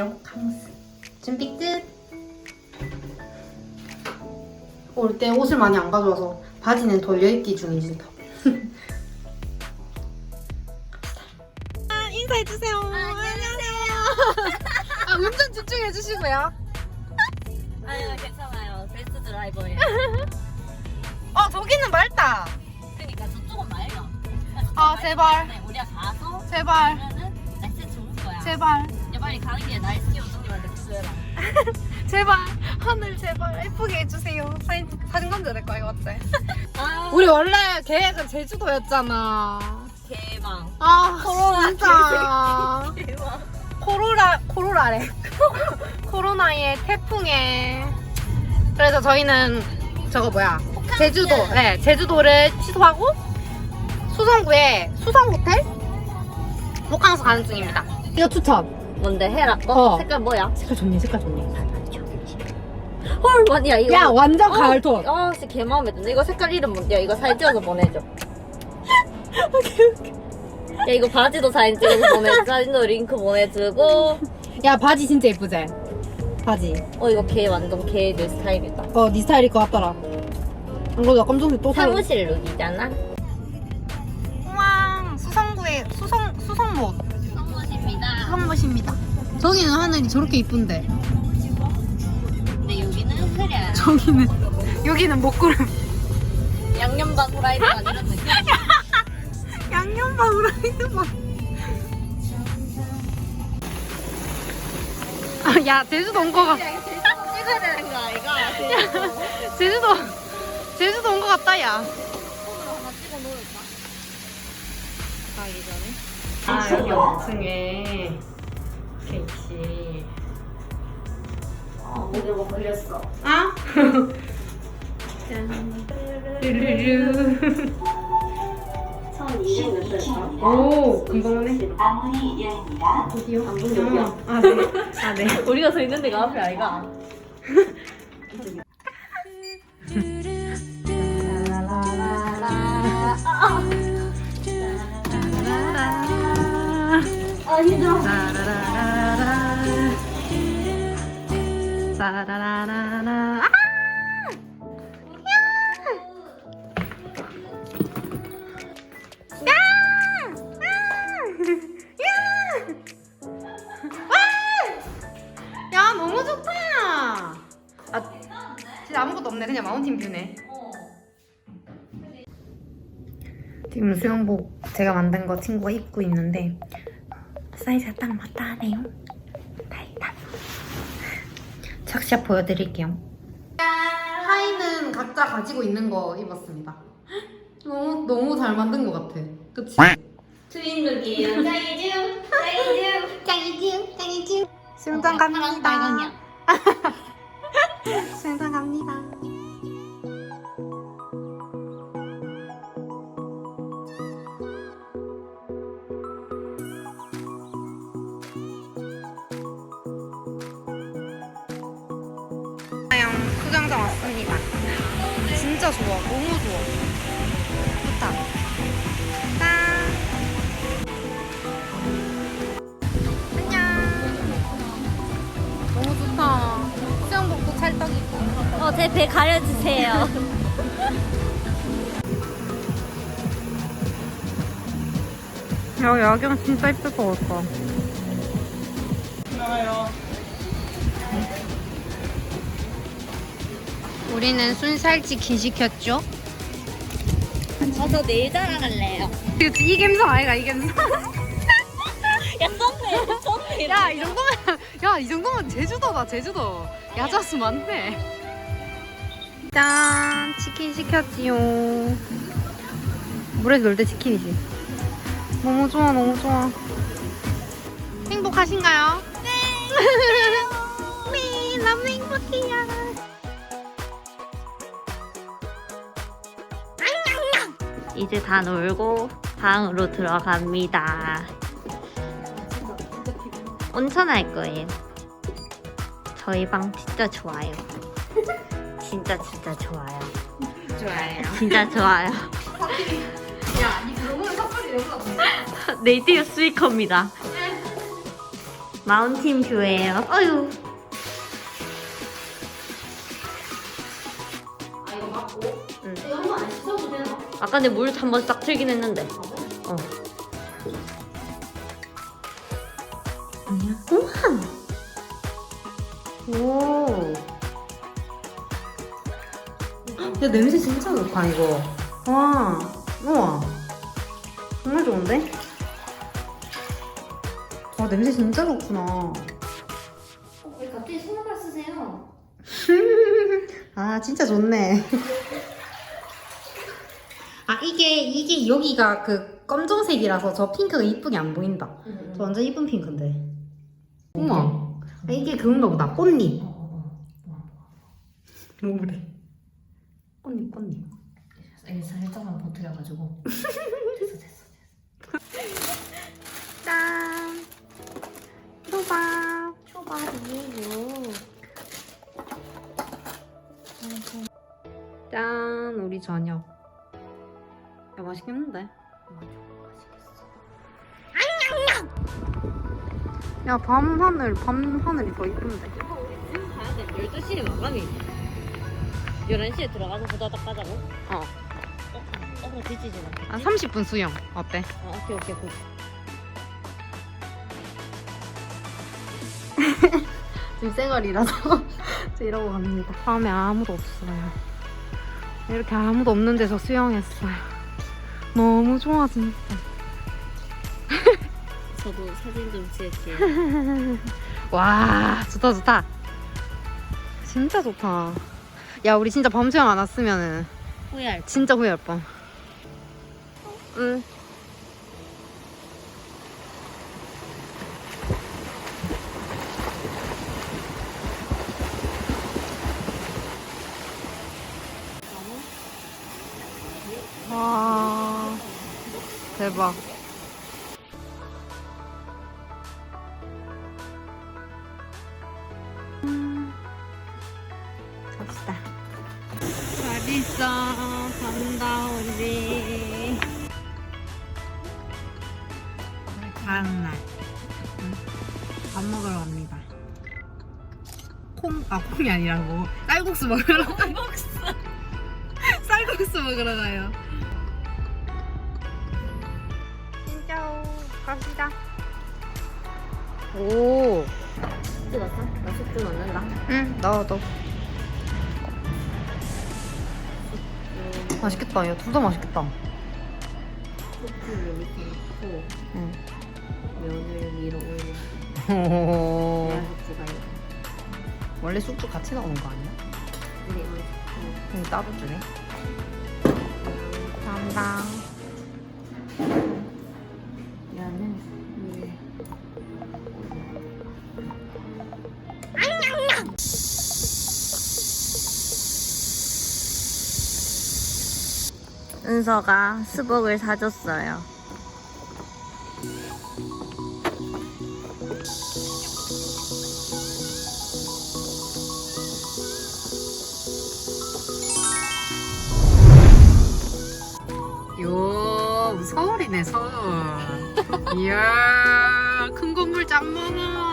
가요. 카무스. 준비 끝. 올 때 옷을 많이 안 가져와서 바지는 돌려 입기 중이지. 아, 인사해 주세요. 안녕하세요. 아, 운전 집중해 주시고요. 아유 괜찮아요. 베스트 드라이버예요. 어, 저기는 맑다. 그러니까 저쪽은 맑아. 아, 제발. 네, 우리가 가서 제발. 그러면은 날씨 좋을 거야. 제발. 야 빨리 가는 길에 날씨 교수님한테 구해라. 제발. 하늘 제발 예쁘게 해주세요. 사진 사진 건져야 될거 이거 어때? 아 우리 원래 계획은 제주도였잖아. 대박. 아, 코로나 진짜. 대박. 코로나 코로나래. 코로나에 태풍에. 그래서 저희는 저거 뭐야? 제주도. 네, 제주도를 취소하고 수성구에 수성 호텔 호캉스 가는 중입니다. 이거 추천. 뭔데 해라 거? 어. 색깔 뭐야? 색깔 좋네, 색깔 좋네. 헐 맞냐 이거. 야, 완전 어, 가을 톤. 아 진짜 개 마음에 드네. 이거 색깔 이름 뭔데 야? 이거 사진 찍어서 보내줘. 야 이거 바지도 사진 찍어서 보내. 사진도 링크 보내주고. 야, 바지 진짜 예쁘지? 바지. 어 이거 개 완전 개내 스타일이다. 어, 네 스타일일 것 같더라. 안 그래도 검정색 또 사고. 사무실 룩이잖아. 성모십니다. 수성못입니다. 저기는 하늘이 저렇게 이쁜데. 근데 여기는 흐려. 저기는 여기는 먹구름. 양념반 후라이드가 이런 느낌. 양념밥 우라이드 막. 아, 야 제주도 온 거 같. 찍어야 되는 거 아이가? 제주도 제주도 온 거 같다 야. 가기 전에. 아 여기 5층에 케이크. 어, 목에 뭐 걸렸어. 아? 짠. 르르르. 1200몇 오 금방 오네. 아무리 열입니다. 어디요? 안 보여. 아 네. 아 네. 우리가 서 있는 데가 앞에 아이가? 아. 따라라라라. 따라라라라. 아! 너무 좋다. 아, 아무것도 없네. 그냥 마운틴 뷰네. 지금 수영복 제가 만든 거 친구가 입고 있는데 사이즈가 딱 맞다 하네요. 다행이다. 착샷 보여드릴게요. 하의는 각자 가지고 있는 거 입었습니다. 너무 너무 잘 만든 것 같아. 그치? 트윈 룩이에요. 짱이죠? 짱이죠? 짱이지, 짱이지. 수영장 갑니다. 빨강이야. 수영장 갑니다. 수영장 왔습니다. 진짜 좋아, 너무 좋아. 좋다. 짠. 안녕. 너무 좋다. 수영복도 찰떡이고. 어, 제 배 가려주세요. 야, 야경 진짜 이쁠 것 같다. 우리는 순살치킨 시켰죠? 저도 내일. 그치, 이 갬성 아이가, 이 갬성. 야, 썸네. 썸네. 야, 이 정도면, 야, 이 정도면 제주도다, 제주도. 야자수 많네. 짠, 치킨 시켰지요. 물에서 놀 때 치킨이지. 너무 좋아, 너무 좋아. 행복하신가요? 네. 네, 너무 행복해요. 이제 다 놀고 방으로 들어갑니다. 온천 할 거예요. 저희 방 진짜 좋아요. 진짜 진짜 좋아요. 좋아요. 진짜 좋아요. 야, 니 그러면 섣불리 여기서 네이티브 스위커입니다. 마운틴 뷰예요. 어유. 아까 내 물 한번 싹 틀긴 했는데. 어. 아니야. 오. 야 냄새 진짜 좋다 이거. 와, 우와, 정말 좋은데? 와 냄새 진짜 좋구나. 어, 왜 갑자기 손을 쓰세요? 아 진짜 좋네. 아 이게 이게 여기가 그 검정색이라서 저 핑크가 이쁘게 안 보인다. 저 완전 이쁜 핑크인데. 우와, 아, 이게 그건가 보다. 꽃잎. 뭐래? 꽃잎 꽃잎. 이게 살짝만 버텨가지고. 짠. 초밥. 초밥이에요. 짠 우리 저녁. 야 맛있겠는데? 야 밤하늘 밤하늘이 더 이쁜데. 이거 우리 지금 가야 돼. 12시에 마감이. 11시에 들어가서 후다닥 가자고? 어. 어, 어, 뒤지지 마. 한 30분 수영 어때? 어, 오케이, 오케이, 굿. 지금 생얼이라서 저 이러고 갑니다. 다음에 아무도 없어요. 이렇게 아무도 없는 데서 수영했어요. 너무 좋아 진짜. 저도 사진 좀 찍을게요. 와 좋다 좋다. 진짜 좋다. 야 우리 진짜 밤 수영 안 왔으면은 후회할 진짜 후회할 뻔. 응. 대박. 음. 갑시다. 잘 있어. 간다 우리. 다음 날. 응? 밥 먹으러 갑니다. 콩, 아 콩이 아니라고 쌀국수 먹으러 가요. 쌀국수 먹으러 가요. 갑시다. 오, 숙주 넣었어? 나 숙주 넣는다. 응 넣어 넣어. 맛있겠다. 야, 둘 다 맛있겠다. 숙주를 밑에 넣고, 응. 면을 위로 올리고, 오. 내가 숙주가 이거. 원래 숙주 같이 나오는 거 아니야? 근데 이거 응, 따로 주네. 감사합니다. 은서가 수복을 사줬어요. 요 서울이네 서울. 이야 큰 건물 짱 많아.